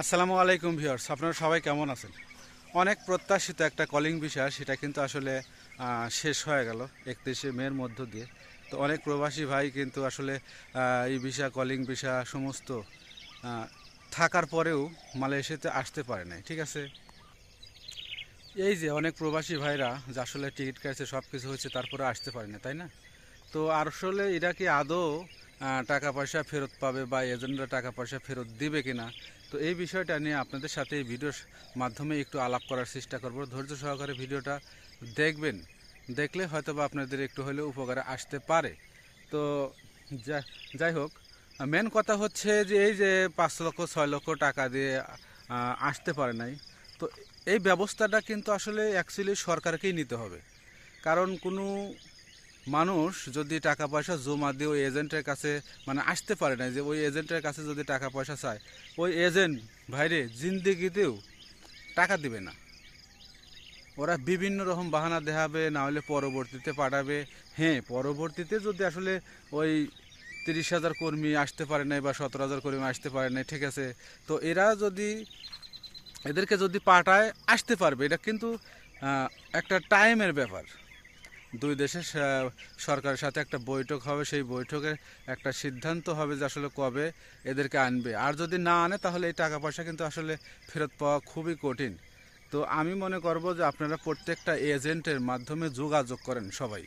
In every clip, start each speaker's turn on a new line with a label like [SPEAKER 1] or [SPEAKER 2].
[SPEAKER 1] আসসালামু আলাইকুম ভিউয়ার্স, আপনারা সবাই কেমন আছেন? অনেক প্রত্যাশিত একটা কলিং বিষয়, সেটা কিন্তু আসলে শেষ হয়ে গেল একত্রিশে মের মধ্য দিয়ে। তো অনেক প্রবাসী ভাই কিন্তু আসলে এই ভিসা কলিং ভিসা সমস্ত থাকার পরেও মালয়েশিয়াতে আসতে পারে নাই, ঠিক আছে? এই যে অনেক প্রবাসী ভাইরা যে আসলে টিকিট কাটছে সব কিছু হচ্ছে তারপরে আসতে পারে না তাই না? তো আসলে এরা কি আদৌ টাকা পয়সা ফেরত পাবে বা এজেন্টরা টাকা পয়সা ফেরত দিবে কিনা তো এই বিষয়টা নিয়ে আপনাদের সাথে এই ভিডিওর মাধ্যমে একটু আলাপ করার চেষ্টা করব। ধৈর্য সহকারে ভিডিওটা দেখবেন। দেখলে হয়তো বা আপনাদের একটু হলেও উপকারে আসতে পারে। তো যাই হোক, মেন কথা হচ্ছে যে এই যে পাঁচ লক্ষ, ছয় লক্ষ টাকা দিয়ে আসতে পারে নাই। তো এই ব্যবস্থাটা কিন্তু আসলে অ্যাকচুয়ালি সরকারকেই নিতে হবে। কারণ কোনো মানুষ যদি টাকা পয়সা জমা দিয়ে ওই এজেন্টের কাছে মানে আসতে পারে না যে ওই এজেন্টের কাছে যদি টাকা পয়সা চায়, ওই এজেন্ট ভাইরে জিন্দিগিতেও টাকা দিবে না। ওরা বিভিন্ন রকম বাহানা দেখাবে, না হলে পরবর্তীতে পাঠাবে। হ্যাঁ পরবর্তীতে যদি আসলে ওই তিরিশ হাজার কর্মী আসতে পারে নাই বা সতেরো হাজার কর্মী আসতে পারে নাই, ঠিক আছে। তো এরা যদি, এদেরকে যদি পাঠায়, আসতে পারবে। এটা কিন্তু একটা টাইমের ব্যাপার। দুই দেশের সরকারের সাথে একটা বৈঠক হবে, সেই বৈঠকের একটা সিদ্ধান্ত হবে যে আসলে কবে এদেরকে আনবে। আর যদি না আনে, তাহলে এই টাকা পয়সা কিন্তু আসলে ফেরত পাওয়া খুবই কঠিন। তো আমি মনে করব যে আপনারা প্রত্যেকটা এজেন্টের মাধ্যমে যোগাযোগ করেন সবাই।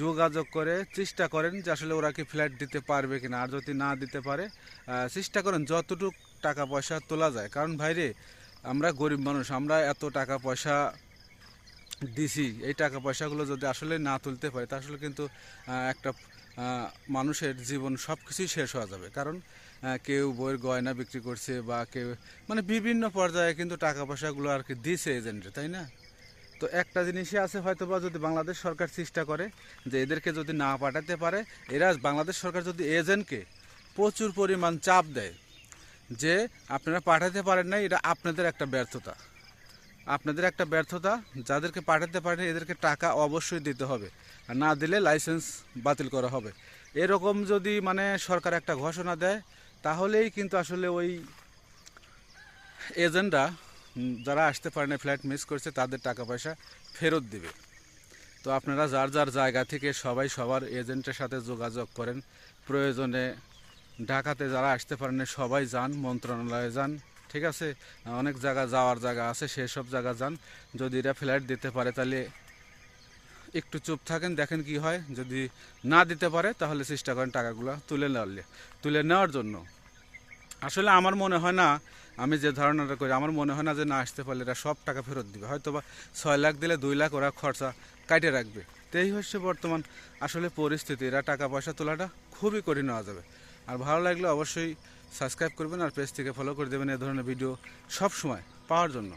[SPEAKER 1] যোগাযোগ করে চেষ্টা করেন যে আসলে ওরা কি ফ্ল্যাট দিতে পারবে কিনা। আর যদি না দিতে পারে চেষ্টা করেন যতটুক টাকা পয়সা তোলা যায়। কারণ ভাইরে, আমরা গরিব মানুষ, আমরা এত টাকা পয়সা দিছি, এই টাকা পয়সাগুলো যদি আসলে না তুলতে পারে, তা আসলে কিন্তু একটা মানুষের জীবন সব কিছুই শেষ হয়ে যাবে। কারণ কেউ বইয়ের গয়না বিক্রি করছে বা কেউ মানে বিভিন্ন পর্যায়ে কিন্তু টাকা পয়সাগুলো আর কি দিছে এজেন্টে তাই না? তো একটা জিনিসই আছে হয়তো বা যদি বাংলাদেশ সরকার চেষ্টা করে যে এদেরকে যদি না পাঠাতে পারে, এরা বাংলাদেশ সরকার যদি এজেন্টকে প্রচুর পরিমাণ চাপ দেয় যে আপনারা পাঠাতে পারেন না এটা আপনাদের একটা ব্যর্থতা। আপনাদের একটা ব্যর্থতা, যাদেরকে পাঠাতে পারেন এদেরকে টাকা অবশ্যই দিতে হবে। আর না দিলে লাইসেন্স বাতিল করা হবে। এরকম যদি মানে সরকার একটা ঘোষণা দেয়, তাহলেই কিন্তু আসলে ওই এজেন্টরা যারা আসতে পারে না ফ্ল্যাট মিস করছে, তাদের টাকা পয়সা ফেরত দিবে। তো আপনারা যার যার জায়গা থেকে সবাই সবার এজেন্টের সাথে যোগাযোগ করেন। প্রয়োজনে ঢাকাতে যারা আসতে পারেন, সবাই যান, মন্ত্রণালয়ে যান। ঠিক আছে? অনেক জায়গা যাওয়ার জায়গা আছে সেসব জায়গা যান। যদি এরা ফ্ল্যাট দিতে পারে, তাহলে একটু চুপ থাকেন, দেখেন কি হয়। যদি না দিতে পারে, তাহলে চেষ্টা করেন টাকাগুলো তুলে নেওয়ার তুলে নেওয়ার জন্য। আসলে আমার মনে হয় না, আমি যে ধারণাটা করি, আমার মনে হয় না যে না আসতে পারলে এরা সব টাকা ফেরত দিবে। হয়তো বা ছয় লাখ দিলে দুই লাখ ওরা খরচা কাটে রাখবে। তো এই হচ্ছে বর্তমান আসলে পরিস্থিতি। এরা টাকা পয়সা তোলাটা খুবই কঠিন হওয়া যাবে। আর ভালো লাগলে অবশ্যই সাবস্ক্রাইব করবেন আর পেজ থেকে ফলো করে দেবেন এ ধরনের ভিডিও সব সময় পাওয়ার জন্য।